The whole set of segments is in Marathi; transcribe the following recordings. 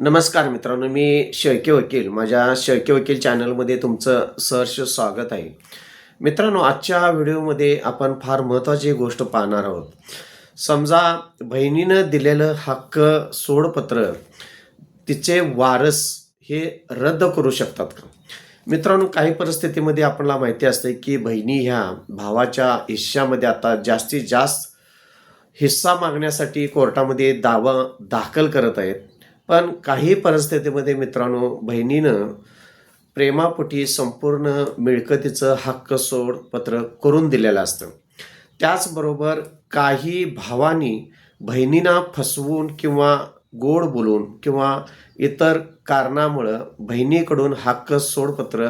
नमस्कार मित्रांनो मी शेळके वकील. माझ्या शेळके वकील चॅनलमध्ये तुमचं सहर्ष स्वागत आहे. मित्रांनो आजच्या व्हिडिओमध्ये आपण फार महत्त्वाची गोष्ट पाहणार आहोत. समजा बहिणीनं दिलेलं हक्क सोडपत्र तिचे वारस हे रद्द करू शकतात का? मित्रांनो काही परिस्थितीमध्ये आपल्याला माहिती असते की बहिणी ह्या भावाच्या हिश्श्यामध्ये आता जास्तीत जास्त हिस्सा मागण्यासाठी कोर्टामध्ये दावा दाखल करत आहेत. पण काही परिस्थितीमध्ये मित्रांनो बहिणीनं प्रेमापोटी संपूर्ण मिळकतीचं हक्क सोड पत्र करून दिलेलं असतं. त्याचबरोबर काही भावांनी बहिणींना फसवून किंवा गोड बोलून किंवा इतर कारणामुळं बहिणीकडून हक्क सोडपत्र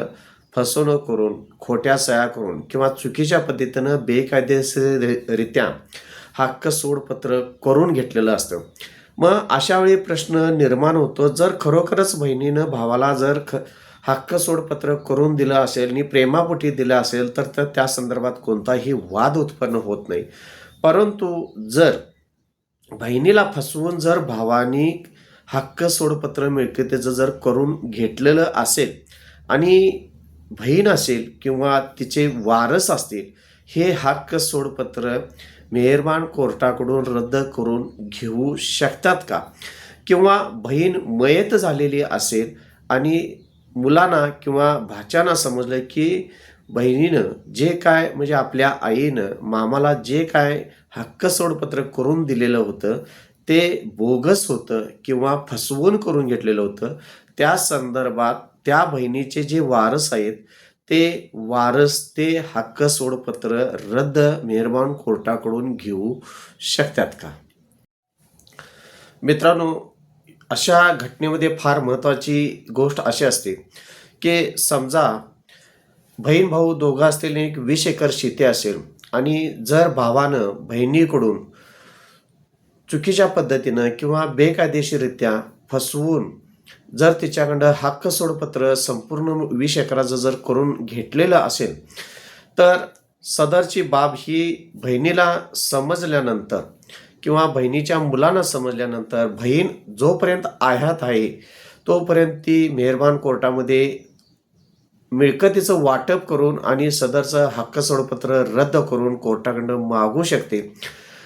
फसवणूक करून खोट्या सह्या करून किंवा चुकीच्या पद्धतीनं बेकायदेशीररित्या हक्क सोडपत्र करून घेतलेलं असतं. मग अशा वेळी प्रश्न निर्माण होतो. जर खरोखरच बहिणीनं भावाला जर ख हक्क सोडपत्र करून दिलं असेल आणि प्रेमापोटी दिलं असेल तर तर त्या संदर्भात कोणताही वाद उत्पन्न होत नाही. परंतु जर बहिणीला फसवून जर भावानी हक्क सोडपत्र मिळकतीचं जर करून घेतलेलं असेल आणि बहीण असेल किंवा तिचे वारस असतील हे हक्क सोडपत्र मेहरबान कोर्टाकडून रद्द करून घेऊ शकतात का? किंवा बहीण मयत झालेली असेल आणि मुलांना किंवा भाच्याना समजलं की बहिणीनं जे काय म्हणजे आपल्या आईनं मामाला जे काय हक्क सोडपत्र करून दिलेलं होतं ते बोगस होतं किंवा फसवून करून घेतलेलं होतं त्या संदर्भात त्या बहिणीचे जे वारस आहेत ते वारस ते हक्क सोडपत्र रद्द मेहरबान कोर्टाकडून घेऊ शकतात का? मित्रांनो अशा घटनेमध्ये फार महत्त्वाची गोष्ट अशी असते की समजा बहीण भाऊ दोघं असतील एक वीस एकर शेती असेल आणि जर भावानं बहिणीकडून चुकीच्या पद्धतीनं किंवा बेकायदेशीरित्या फसवून जर तिच्याकडं हक्क सोडपत्र संपूर्ण वीस एकराचं जर करून घेतलेलं असेल तर सदरची बाब ही बहिणीला समजल्यानंतर किंवा बहिणीच्या मुलांना समजल्यानंतर बहीण जोपर्यंत आह्यात आहे तोपर्यंत ती मेहरबान कोर्टामध्ये मिळकतीचं वाटप करून आणि सदरचं हक्क सोडपत्र रद्द करून कोर्टाकडं मागू शकते.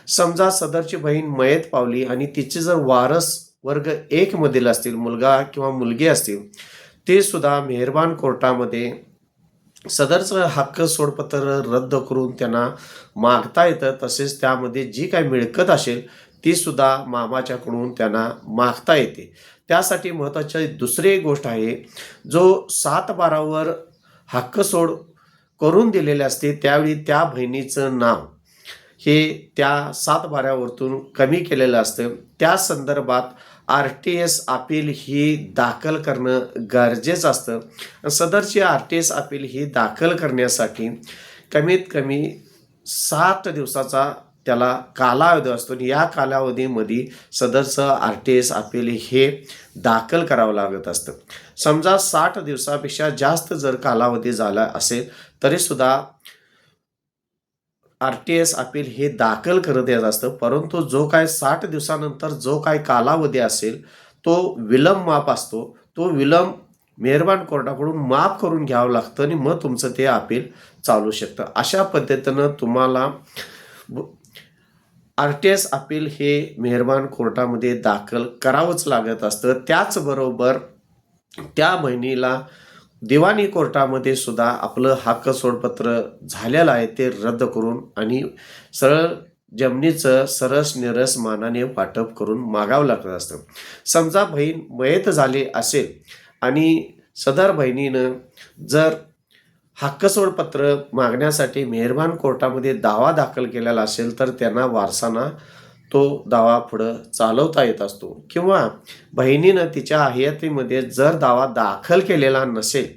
समजा सदरची बहीण मयत पावली आणि तिचे जर वारस वर्ग एक मधील असतील मुलगा किंवा मुलगी असतील ते सुद्धा मेहरबान कोर्टामध्ये सदरचं हक्क सोडपत्र रद्द करून त्यांना मागता येतं. तसेच त्यामध्ये जी काही मिळकत असेल ती सुद्धा मामाच्याकडून त्यांना मागता येते. त्यासाठी महत्त्वाची दुसरी एक गोष्ट आहे जो सात बारावर हक्क सोड करून दिलेले असते त्यावेळी त्या बहिणीचं नाव हे त्या सात बाऱ्यावरतून कमी केलेलं असतं. त्या संदर्भात आर टी एस अपील ही दाखल करणं गरजेचं असतं. सदरची आर टी एस अपील ही दाखल करण्यासाठी कमीत कमी सात दिवसाचा त्याला कालावधी असतो. आणि या कालावधीमध्ये सदरचं आर टी एस अपील हे दाखल करावं लागत असतं. समजा साठ दिवसापेक्षा जास्त जर कालावधी झाला असेल तरीसुद्धा आर टी एस अपील हे दाखल करत यायचं असतं. परंतु जो काय साठ दिवसानंतर जो काय कालावधी असेल तो विलंब माप असतो. तो विलंब मेहरबान कोर्टाकडून माफ करून घ्यावं लागतं आणि मग तुमचं ते अपील चालू शकतं. अशा पद्धतीनं तुम्हाला आर टी एस अपील हे मेहरबान कोर्टामध्ये दाखल करावंच लागत असतं. त्याचबरोबर त्या बहिणीला दिवाणी कोर्टामध्ये सुद्धा आपलं हक्क सोडपत्र झालेलं आहे ते रद्द करून आणि सरळ जमिनीचं सरस निरस मानाने वाटप करून मागावं लागत असतं. समजा बहीण मयत झाली असेल आणि सदर बहिणीनं जर हक्क सोडपत्र मागण्यासाठी मेहरबान कोर्टामध्ये दावा दाखल केलेला असेल तर त्यांना वारसांना तो दावा पुढं चालवता येत असतो. किंवा बहिणीनं तिच्या हयातीमध्ये जर दावा दाखल केलेला नसेल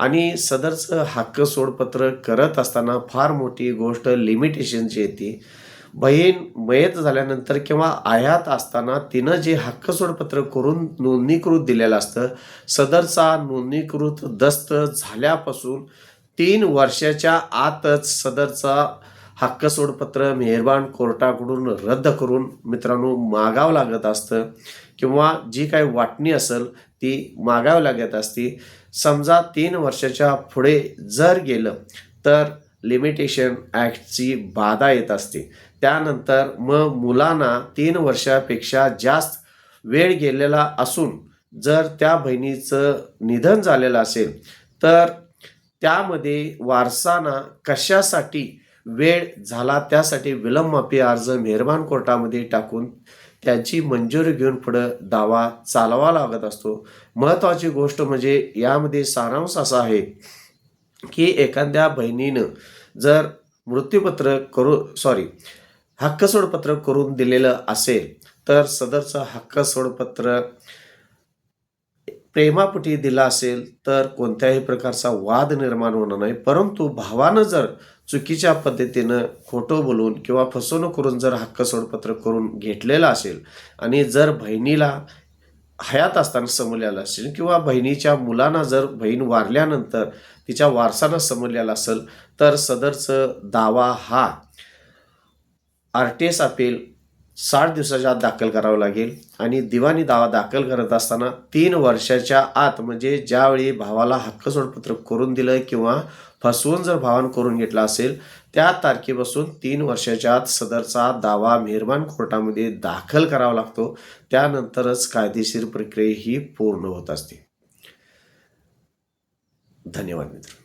आणि सदरचं हक्क सोडपत्र करत असताना फार मोठी गोष्ट लिमिटेशनची येते बहीण मयत झाल्यानंतर किंवा आयात असताना तिनं जे हक्क सोडपत्र करून नोंदणीकृत दिलेलं असतं सदरचा नोंदणीकृत दस्त झाल्यापासून तीन वर्षाच्या आतच सदरचा हक्क सोडपत्र मेहरबान कोर्टाकडून रद्द करून मित्रांनो मागावं लागत असतं किंवा जी काही वाटणी असेल ती मागावी लागत असती. समजा तीन वर्षाच्या पुढे जर गेलं तर लिमिटेशन ॲक्टची बाधा येत असते. त्यानंतर मग मुलांना तीन वर्षापेक्षा जास्त वेळ गेलेला असून जर त्या बहिणीचं निधन झालेलं असेल तर त्यामध्ये वारसाना कशासाठी वेळ झाला त्यासाठी विलंबमाफी अर्ज मेहरबान कोर्टामध्ये टाकून त्याची मंजुरी घेऊन पुढं दावा चालवा लागत असतो. महत्त्वाची गोष्ट म्हणजे यामध्ये सारांश असा आहे की एखाद्या बहिणीनं जर मृत्यूपत्र करू सॉरी हक्क सोडपत्र करून दिलेलं असेल तर सदरचं हक्क सोडपत्र प्रेमापुटी दिला असेल तर कोणत्याही प्रकारचा वाद निर्माण होणार नाही. परंतु भावानं जर चुकीच्या पद्धतीनं खोटं बोलून किंवा फसवणूक करून जर हक्क सोडपत्र करून घेतलेलं असेल आणि जर बहिणीला हयात असताना समजलेलं असेल किंवा बहिणीच्या मुलांना जर बहीण वारल्यानंतर तिच्या वारसानं समजलेला असेल तर सदरचं दावा हा. आर टी एस अपील साठ दिवसाच्या आत दाखल करावं लागेल. आणि दिवाणी दावा दाखल करत असताना तीन वर्षाच्या आत म्हणजे ज्यावेळी भावाला हक्क सोडपत्र करून दिलं किंवा फसवून जर भावानं करून घेतला असेल त्या तारखेपासून तीन वर्षाच्या आत सदरचा दावा मेहरबान कोर्टामध्ये दाखल करावा लागतो. त्यानंतरच कायदेशीर प्रक्रिया ही पूर्ण होत असते. धन्यवाद मित्र